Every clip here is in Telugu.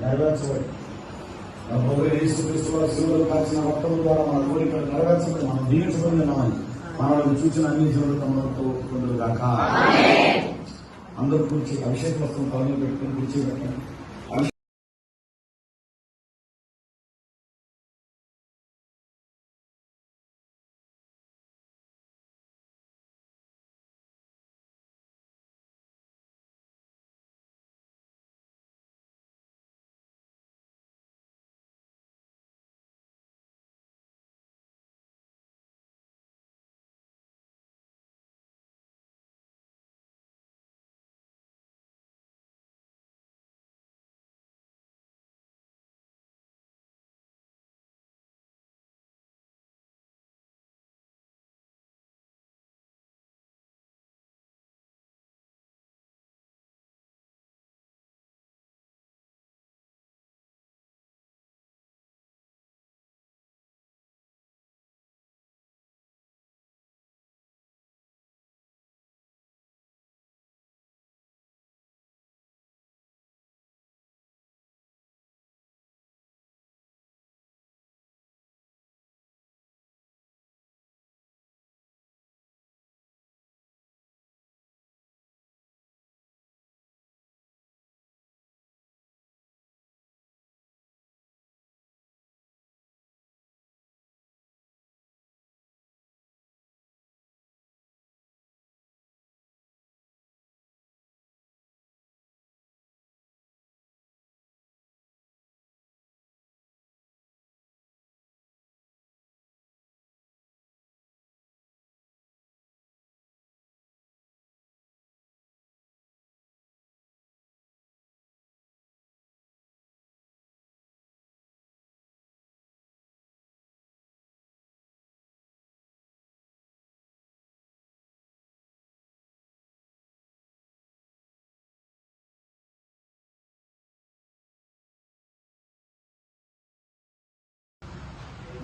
నెరవేర్చబడి. శిలువలో కాల్చిన రక్తం ద్వారా మన కోరికలు నెరవేర్చబడి మనం దీవించబడి ఉన్నామని మనల్ని చూసిన అన్ని తమతో పొందులు కాక అందరూ కూర్చి అభిషేక వస్త్రం పనులు పెట్టుకుని కూర్చి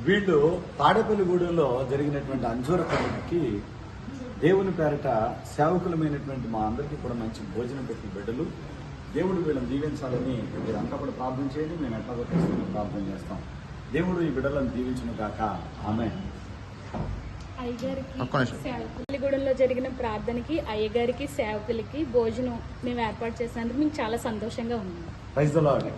వీళ్ళు తాడేపల్లిగూడెంలో జరిగినటువంటి అంజూర పండుగకి దేవుని పేరట సేవకులమైనటువంటి మా అందరికీ కూడా మంచి భోజనం పెట్టిన బిడ్డలు. దేవుడు వీళ్ళని దీవించాలని మీరంతా కూడా ప్రార్థన చేయండి. మేము ఎట్లా తీసుకుని ప్రార్థన చేస్తాం. దేవుడు ఈ బిడ్డలను దీవించిన గాక. ఆమె అయ్యగారికి జరిగిన ప్రార్థనకి అయ్యగారికి సేవకులకి భోజనం మేము ఏర్పాటు చేసినందుకు మేము చాలా సంతోషంగా ఉన్నాం. Praise the lord.